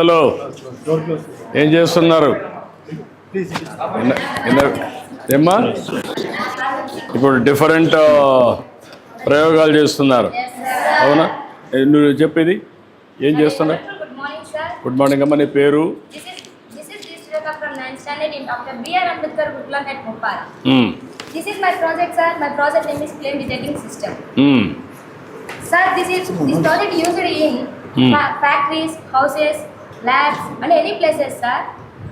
Hello. ఏం చేస్తున్నారు? ఏమ్మా? ఇప్పుడు డిఫరెంట్ ప్రయోగాలు చేస్తున్నారు. అవునా? నువ్వు చెప్పేది? ఏం చేస్తున్నావు గుడ్ మార్నింగ్ అమ్మా నీ పేరు? Sir this is this project used in factories houses labs and any places sir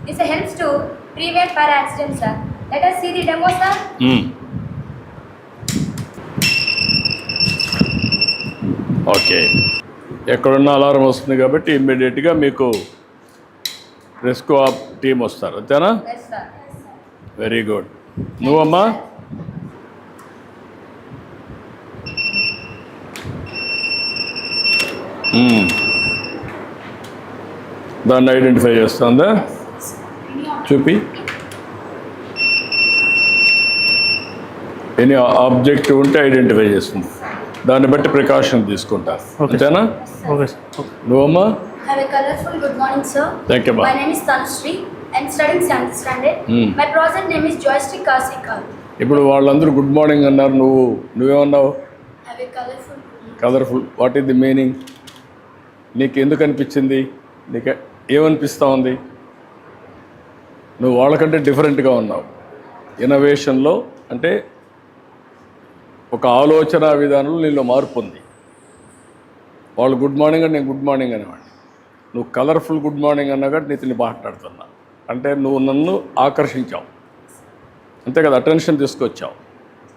it's helps to prevent for accident sir let us see the demo sir okay ఎక్కడున్న అలారం వస్తుంది కాబట్టి ఇమ్మీడియట్గా మీకు rescue ఆప్ team వస్తారు. అంతేనా? Very good నువ్వమ్మా? Mm-hmm. దాన్ని identify చేస్తుందా? చూపి. ఎనీ ఆబ్జెక్ట్ ఉంటే ఐడెంటిఫై చేస్తుంది. దాన్ని బట్టి ప్రికాషన్ తీసుకుంటా. ఓకేనా okay have a colourful good ఇప్పుడు వాళ్ళందరూ గుడ్ మార్నింగ్ అన్నారు. నువ్వు నువ్వేమన్నావు? Colourful what is the meaning నీకు ఎందుకు అనిపించింది? నీకే ఏమనిపిస్తూ ఉంది? నువ్వు వాళ్ళకంటే డిఫరెంట్గా ఉన్నావు. ఇన్నోవేషన్లో అంటే ఒక ఆలోచన విధానంలో నీలో మార్పు ఉంది. వాళ్ళు గుడ్ మార్నింగ్ అని నేను గుడ్ మార్నింగ్ అనేవాడిని. నువ్వు కలర్ఫుల్ గుడ్ మార్నింగ్ అన్నా కాబట్టి నీతిని మాట్లాడుతున్నా అంటే నువ్వు నన్ను ఆకర్షించావు. అంతే కదా అటెన్షన్ తీసుకొచ్చావు.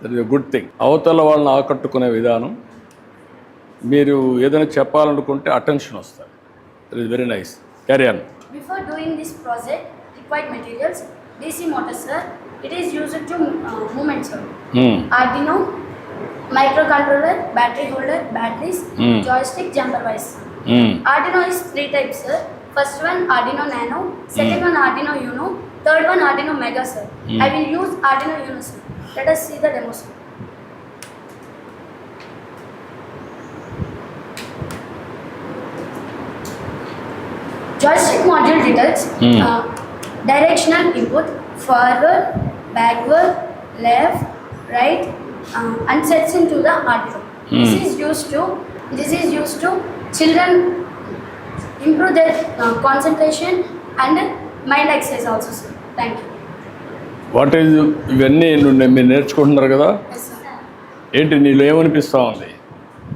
దట్ ఇస్ గుడ్ థింగ్ అవతల వాళ్ళని ఆకట్టుకునే విధానం మీరు ఏదైనా చెప్పాలనుకుంటే అటెన్షన్ వస్తుంది. That is very nice Carry on. Before doing this project, required materials, DC motor, sir. It is used to uh, movement, sir. Hmm. Arduino, microcontroller, battery holder, batteries, hmm. joystick, jumper wise. Hmm. Arduino is three types, sir. First one Arduino Nano, hmm. second hmm. one Arduino Uno, third one Arduino Mega, sir. Hmm. I will use Arduino Uno, sir. Let us see the demo, sir. Module detects Hmm. uh, directional input forward, backward, left, right, um, and sets into the Arduino. This Hmm. is used to this is used to children improve their uh, concentration and mind exercise also, sir. Thank you. What is ఇవన్నీ మీరు నేర్చుకుంటున్నారు కదా. ఏంటి నీలో ఏమనిపిస్తూ ఉంది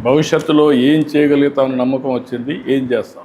భవిష్యత్తులో ఏం చేయగలుగుతామని నమ్మకం వచ్చింది ఏం చేస్తాం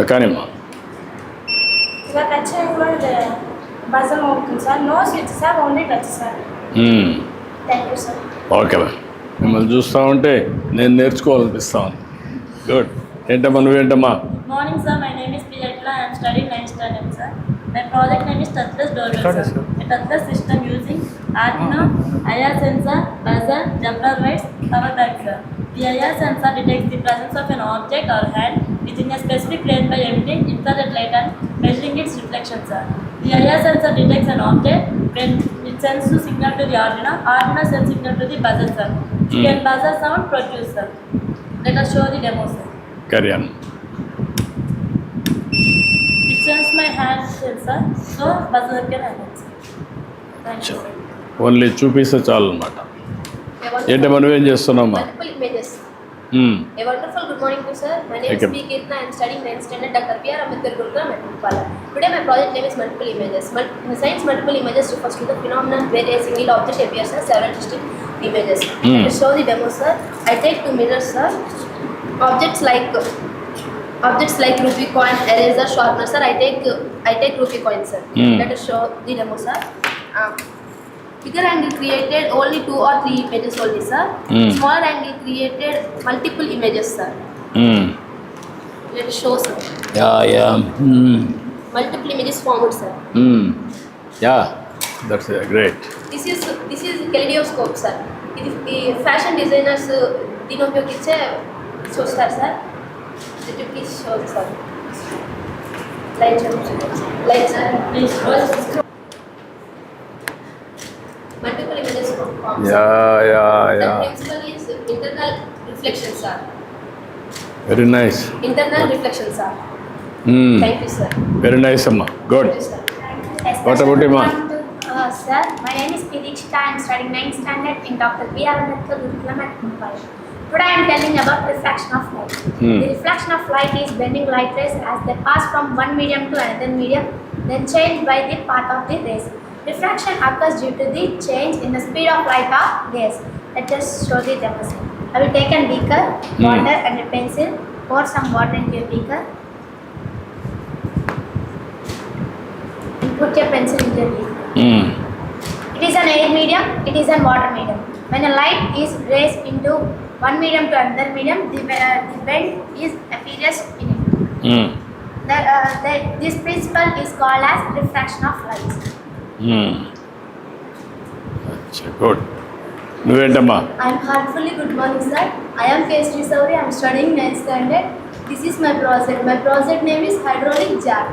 ఎక్కని ఓకే మ్యామ్ మిమ్మల్ని చూస్తా ఉంటే నేను నేర్చుకోవాలనిపిస్తా ఉంది గుడ్ ఏంటమ్మా నువ్వేంటమ్మా? Morning sir my name is పిజెట్లా I'm study nine standard sir my project name is touchless door touchless system using Arduino IR sensor buzzer jumper wires power bank sir jumper wires, power bank, sir. The IR sensor detects the presence of an object or hand within a specific plane by emitting infrared light and measuring its reflection, sir. The IR sensor detects an object when it sends to signal to the Arduino. Arduino sends signal to the buzzer, sir. Hmm. Then buzzer sound produce, sir. Let us show the demo, sir. Carry on It sends my hand sensor, so buzzer can happen. sir. Thank you. sir. Only చూపిస్తే చాలు అనమాట ఏంటమ్మా నువ్వేం చేస్తున్నామ్మా Multiple images. మ్మ్. A wonderful good morning to you, sir. My name Thank is you. P. Kirtana. I am studying 9th standard Dr. B. R. Ambedkar Gurukula, Metropala. Today my project name is multiple images. Mul- science multiple images refers to the phenomenon where a single object appears as several distinct images. Hmm. To show the demo, sir, I take two mirrors, sir. Objects like objects like rupee coin, eraser, sharpener, sir. I take I take rupee coin, sir. Hmm. Let us show the demo, sir. Uh, bigger angle created only two or three images only, sir. Hmm. Smaller angle created multiple images, sir. మ్మ్. Let us show, sir. Yeah yeah Hmm. Multiple images formed, sir. Yeah that's great This is this is kaleidoscope, sir. ఇది ఈ fashion designers దీని ఉపయోగించే చూస్తారు sir please show sir light light sir multiple images yeah yeah yeah principle is internal reflection sir very nice sir Hmm. Sir very nice అమ్మా good What about you, ma'am? Uh, sir, my name is Pidikshita. I am studying 9th standard in Dr. B.R. Ambedkar Gurukulam at Mumbai. Today I am telling about refraction of light. Hmm. The reflection of light is bending light rays as they pass from one medium to another medium, then change by the path of the rays. Refraction occurs due to the change in the speed of light of gas. Let us show the demonstration. I will take a beaker, water and a pencil, pour some water into a beaker. And put your pencil into a beaker. Hmm. It is an air medium, it is a water medium. When a light is raised into one medium to another medium, the, uh, the bend is appears in it. Hmm. The, uh, the, this principle is called as refraction of light. అచ్చా good నువ్వేంటమ్మా I am heartfully good morning, sir. I am K. Sri Sauri. I am studying 9th standard. This is my project. My project name is hydraulic jar.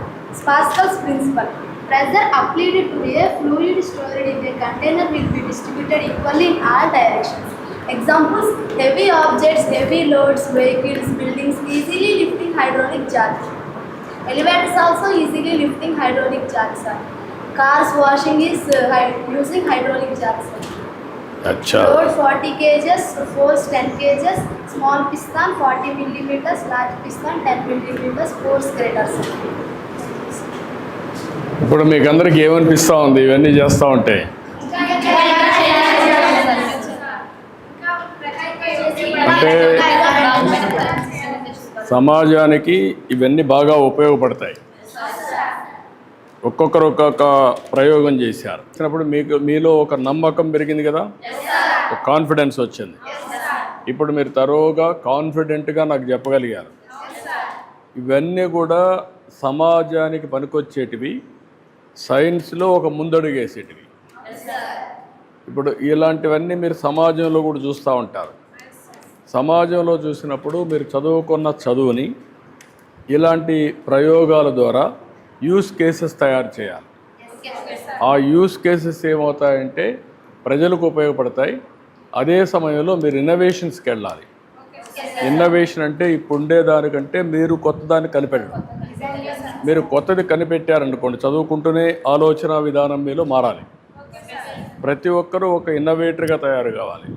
Pascal's principle. Pressure applied to a fluid stored in a container will be distributed equally in all directions. Examples: heavy objects, heavy loads, vehicles, buildings easily lifting hydraulic jars. Elevators also easily lifting hydraulic jars. Sir. Cars washing is uh, using hydraulic jars. అచ్చా Load 40 kgs, force 10 kgs, small piston 40 millimeters, large piston 10 millimeters, force greater. ఇప్పుడు మీకు అందరికి ఏమనిపిస్తూ ఉంది ఇవన్నీ చేస్తూ ఉంటే అంటే సమాజానికి ఇవన్నీ బాగా ఉపయోగపడతాయి ఒక్కొక్కరు ఒక్కొక్క ప్రయోగం చేశారు. వచ్చినప్పుడు మీకు మీలో ఒక నమ్మకం పెరిగింది కదా? ఒక కాన్ఫిడెన్స్ వచ్చింది. ఇప్పుడు మీరు తరోగా కాన్ఫిడెంట్గా నాకు చెప్పగలిగారు. ఇవన్నీ కూడా సమాజానికి పనికొచ్చేటివి సైన్స్లో ఒక ముందడుగేసేటివి. ఇప్పుడు ఇలాంటివన్నీ మీరు సమాజంలో కూడా చూస్తూ ఉంటారు. సమాజంలో చూసినప్పుడు మీరు చదువుకున్న చదువుని ఇలాంటి ప్రయోగాల ద్వారా యూస్ కేసెస్ తయారు చేయాలి. ఆ యూస్ కేసెస్ ఏమవుతాయంటే ప్రజలకు ఉపయోగపడతాయి. అదే సమయంలో మీరు ఇన్నోవేషన్స్కి వెళ్ళాలి. ఇన్నోవేషన్ అంటే ఇప్పుడు ఉండేదానికంటే మీరు కొత్త దాన్ని కనిపెట్టడం మీరు కొత్తది కనిపెట్టారనుకోండి చదువుకుంటూనే ఆలోచన విధానం మీలో మారాలి. ప్రతి ఒక్కరూ ఒక ఇన్నోవేటర్గా తయారు కావాలి.